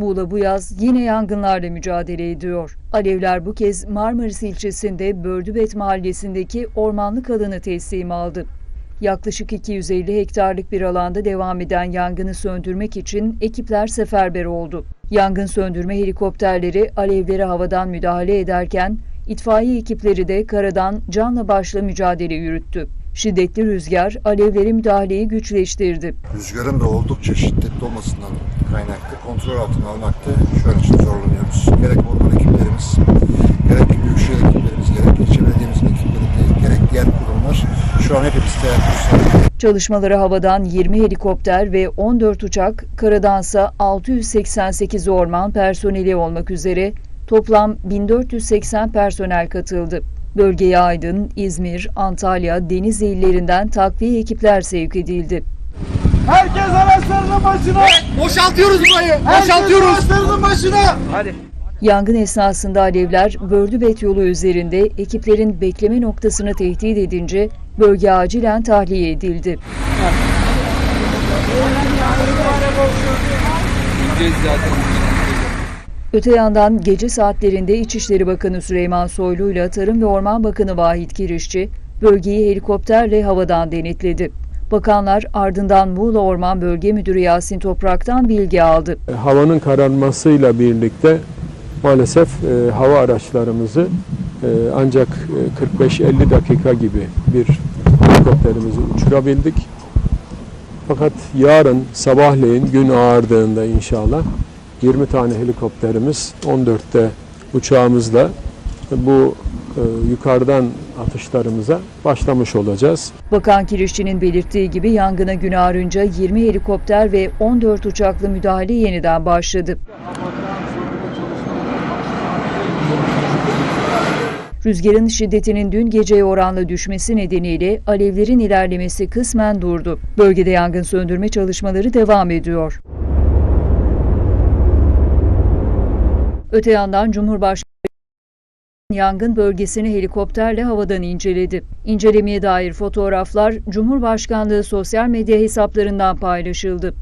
Muğla bu yaz yine yangınlarla mücadele ediyor. Alevler bu kez Marmaris ilçesinde Bördübet mahallesindeki ormanlık alanı teslim aldı. Yaklaşık 250 hektarlık bir alanda devam eden yangını söndürmek için ekipler seferber oldu. Yangın söndürme helikopterleri alevlere havadan müdahale ederken itfaiye ekipleri de karadan canla başla mücadele yürüttü. Şiddetli rüzgar alevlere müdahaleyi güçleştirdi. Rüzgarın da oldukça şiddetli olmasından kaynaklı kontrol altına almakta şu an için zorlanıyoruz. Gerek orman ekiplerimiz, gerek büyükşehir ekiplerimiz, gerek ilçe belediyemizin ekipleri, gerek diğer kurumlar şu an hepimiz teyakkuz Çalışmalara havadan 20 helikopter ve 14 uçak, karadansa 688 orman personeli olmak üzere toplam 1480 personel katıldı. Bölgeye Aydın, İzmir, Antalya, Denizli illerinden takviye ekipler sevk edildi. Herkes araçlarının başına. Boşaltıyoruz burayı. Herkes Boşaltıyoruz. araçlarının başına. Hadi. Yangın esnasında alevler Bördübet yolu üzerinde ekiplerin bekleme noktasını tehdit edince bölge acilen tahliye edildi. Öte yandan gece saatlerinde İçişleri Bakanı Süleyman Soylu ile Tarım ve Orman Bakanı Vahit Kirişçi bölgeyi helikopterle havadan denetledi. Bakanlar ardından Muğla Orman Bölge Müdürü Yasin Toprak'tan bilgi aldı. havanın kararmasıyla birlikte maalesef e, hava araçlarımızı e, ancak e, 45-50 dakika gibi bir helikopterimizi uçurabildik. Fakat yarın sabahleyin gün ağardığında inşallah 20 tane helikopterimiz 14'te uçağımızla bu e, yukarıdan atışlarımıza başlamış olacağız. Bakan Kirişçi'nin belirttiği gibi yangına gün ağarınca 20 helikopter ve 14 uçaklı müdahale yeniden başladı. Rüzgarın şiddetinin dün geceye oranla düşmesi nedeniyle alevlerin ilerlemesi kısmen durdu. Bölgede yangın söndürme çalışmaları devam ediyor. Öte yandan Cumhurbaşkanı yangın bölgesini helikopterle havadan inceledi. İncelemeye dair fotoğraflar Cumhurbaşkanlığı sosyal medya hesaplarından paylaşıldı.